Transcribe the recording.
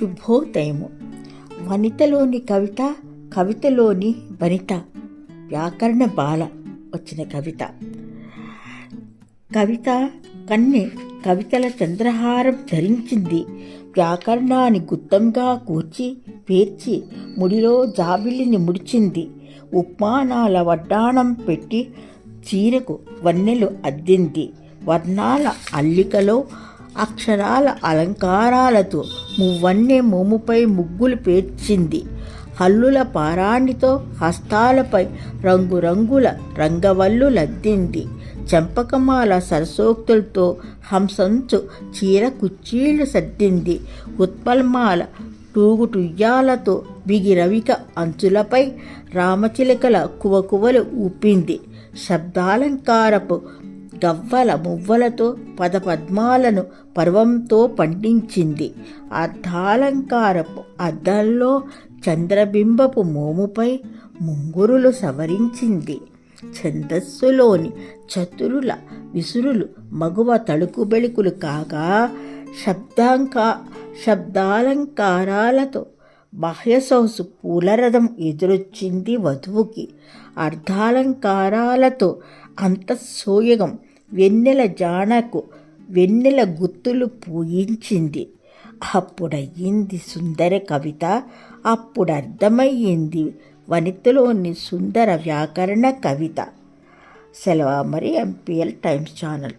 శుభోదయము. వనితలోని కవిత కవితలోని వనిత. వ్యాకరణ బాల వచ్చిన కవిత. కవిత కన్నె కవితల చంద్రహారం ధరించింది. వ్యాకరణాన్ని గుత్తంగా కూర్చి పేర్చి ముడిలో జాబిలిని ముడిచింది. ఉపమానాల వడ్డాణం పెట్టి చీరకు వన్నెలు అద్దింది. వర్ణాల అల్లికలో అక్షరాల అలంకారాలతో మువ్వన్నే మోముపై ముగ్గులు పేర్చింది. హల్లుల పారాణితో హస్తాలపై రంగురంగుల రంగవల్లు లద్దింది. చెంపకమాల సరసోక్తులతో హంసంచు చీర కుచ్చీళ్ళు సర్దింది. ఉత్పల్మాల టూగుటుయ్యాలతో బిగిరవిక అంచులపై రామచిలకల కువకువలు ఊపింది. శబ్దాలంకారపు గవ్వల మువ్వలతో పదపద్మాలను పర్వంతో పండించింది. అర్ధాలంకారపు అద్దంలో చంద్రబింబపు మోముపై ముంగురులు సవరించింది. ఛందస్సులోని చతురుల విసురులు మగువ తళుకు బెళుకులు కాగా శబ్దాంకా శబ్దాలంకారాలతో బాహ్యసౌసు పూలరథం ఎదురొచ్చింది వధువుకి. అర్ధాలంకారాలతో అంతఃసోయగం వెన్నెల జానకు వెన్నెల గుత్తులు పూయించింది. అప్పుడయ్యింది సుందర కవిత అప్పుడు అర్థమయ్యింది వనితలోని సుందర వ్యాకరణ కవిత. సెలవు మరి ఎంపీఎల్ టైమ్స్ ఛానల్.